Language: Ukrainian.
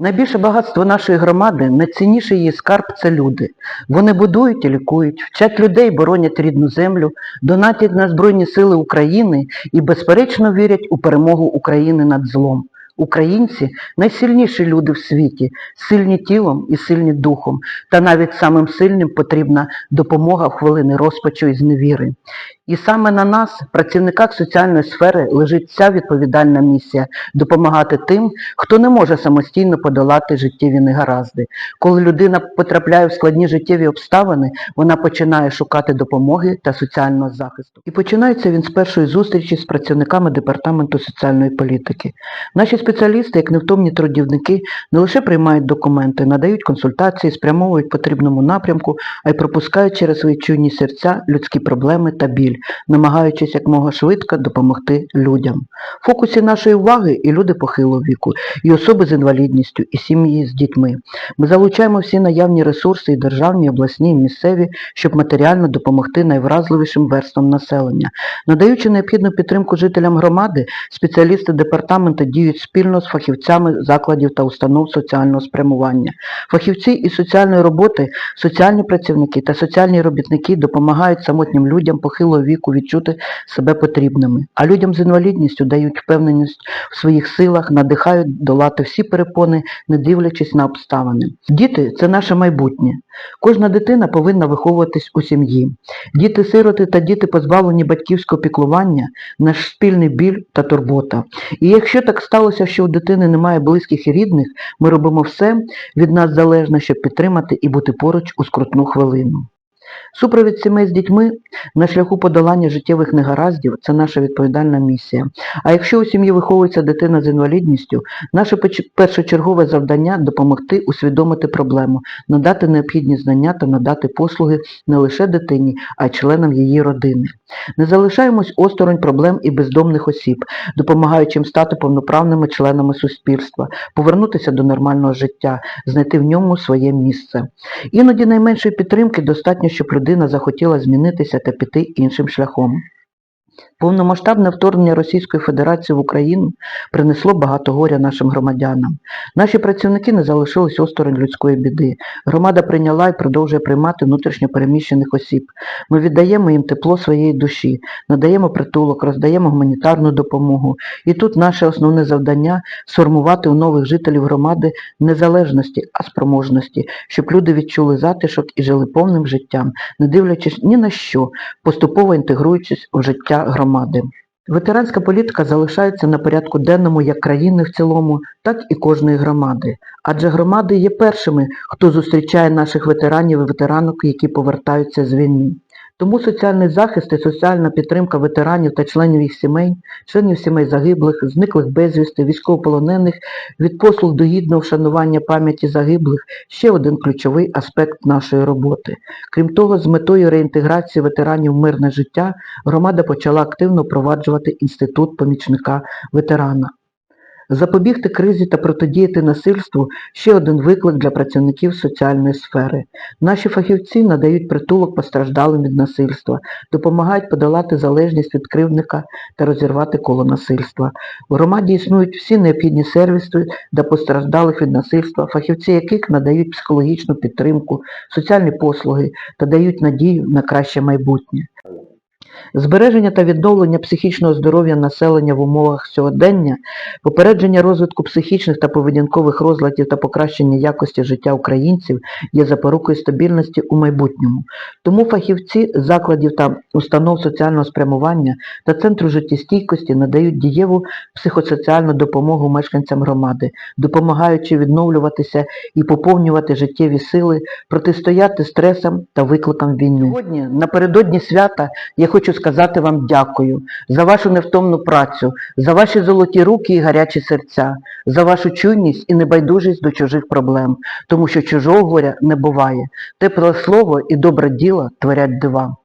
Найбільше багатство нашої громади, найцінніший її скарб це люди. Вони будують і лікують, вчать людей, боронять рідну землю, донатять на Збройні Сили України і безперечно вірять у перемогу України над злом. Українці найсильніші люди в світі, сильні тілом і сильні духом, та навіть самим сильним потрібна допомога в хвилини розпачу і зневіри. І саме на нас, працівниках соціальної сфери, лежить ця відповідальна місія допомагати тим, хто не може самостійно подолати життєві негаразди. Коли людина потрапляє в складні життєві обставини, вона починає шукати допомоги та соціального захисту. І починається він з першої зустрічі з працівниками департаменту соціальної політики. Наші спеціалісти, як невтомні трудівники, не лише приймають документи, надають консультації, спрямовують потрібному напрямку, а й пропускають через свої чуйні серця людські проблеми та біль, намагаючись якмога швидко допомогти людям. В фокусі нашої уваги і люди похилого віку, і особи з інвалідністю, і сім'ї з дітьми. Ми залучаємо всі наявні ресурси і державні, обласні, і місцеві, щоб матеріально допомогти найвразливішим верствам населення. Надаючи необхідну підтримку жителям громади, спеціалісти департаменту діють спільно з фахівцями закладів та установ соціального спрямування. Фахівці із соціальної роботи, соціальні працівники та соціальні робітники допомагають самотнім людям похилого віку відчути себе потрібними, а людям з інвалідністю дають впевненість в своїх силах, надихають долати всі перепони, не дивлячись на обставини. Діти це наше майбутнє. Кожна дитина повинна виховуватись у сім'ї. Діти-сироти та діти, позбавлені батьківського піклування, наш спільний біль та турбота. І якщо так сталося, що у дитини немає близьких і рідних, ми робимо все від нас залежне, щоб підтримати і бути поруч у скрутну хвилину. Супровід сімей з дітьми на шляху подолання життєвих негараздів це наша відповідальна місія. А якщо у сім'ї виховується дитина з інвалідністю, наше першочергове завдання допомогти усвідомити проблему, надати необхідні знання та надати послуги не лише дитині, а й членам її родини. Не залишаємось осторонь проблем і бездомних осіб, допомагаючи їм стати повноправними членами суспільства, повернутися до нормального життя, знайти в ньому своє місце. Іноді найменшої підтримки достатньо, щоб людина захотіла змінитися та піти іншим шляхом. Повномасштабне вторгнення Російської Федерації в Україну принесло багато горя нашим громадянам. Наші працівники не залишились осторонь людської біди. Громада прийняла і продовжує приймати внутрішньо переміщених осіб. Ми віддаємо їм тепло своєї душі, надаємо притулок, роздаємо гуманітарну допомогу. І тут наше основне завдання сформувати у нових жителів громади не залежності, а спроможності, щоб люди відчули затишок і жили повним життям, не дивлячись ні на що, поступово інтегруючись в життя громади. Ветеранська політика залишається на порядку денному як країни в цілому, так і кожної громади. Адже громади є першими, хто зустрічає наших ветеранів і ветеранок, які повертаються з війни. Тому соціальний захист і соціальна підтримка ветеранів та членів їх сімей, членів сімей загиблих, зниклих безвісти, військовополонених від послуг до гідного вшанування пам'яті загиблих ще один ключовий аспект нашої роботи. Крім того, з метою реінтеграції ветеранів в мирне життя громада почала активно впроваджувати інститут помічника ветерана. Запобігти кризі та протидіяти насильству – ще один виклик для працівників соціальної сфери. Наші фахівці надають притулок постраждалим від насильства, допомагають подолати залежність від кривдника та розірвати коло насильства. В громаді існують всі необхідні сервіси для постраждалих від насильства, фахівці яких надають психологічну підтримку, соціальні послуги та дають надію на краще майбутнє. Збереження та відновлення психічного здоров'я населення в умовах сьогодення, попередження розвитку психічних та поведінкових розладів та покращення якості життя українців є запорукою стабільності у майбутньому. Тому фахівці закладів та установ соціального спрямування та Центру життєстійкості надають дієву психосоціальну допомогу мешканцям громади, допомагаючи відновлюватися і поповнювати життєві сили, протистояти стресам та викликам війни. Сьогодні, напередодні свята, я хочу сказати вам дякую за вашу невтомну працю, за ваші золоті руки і гарячі серця, за вашу чуйність і небайдужість до чужих проблем, тому що чужого горя не буває. Тепле слово і добре діло творять дива.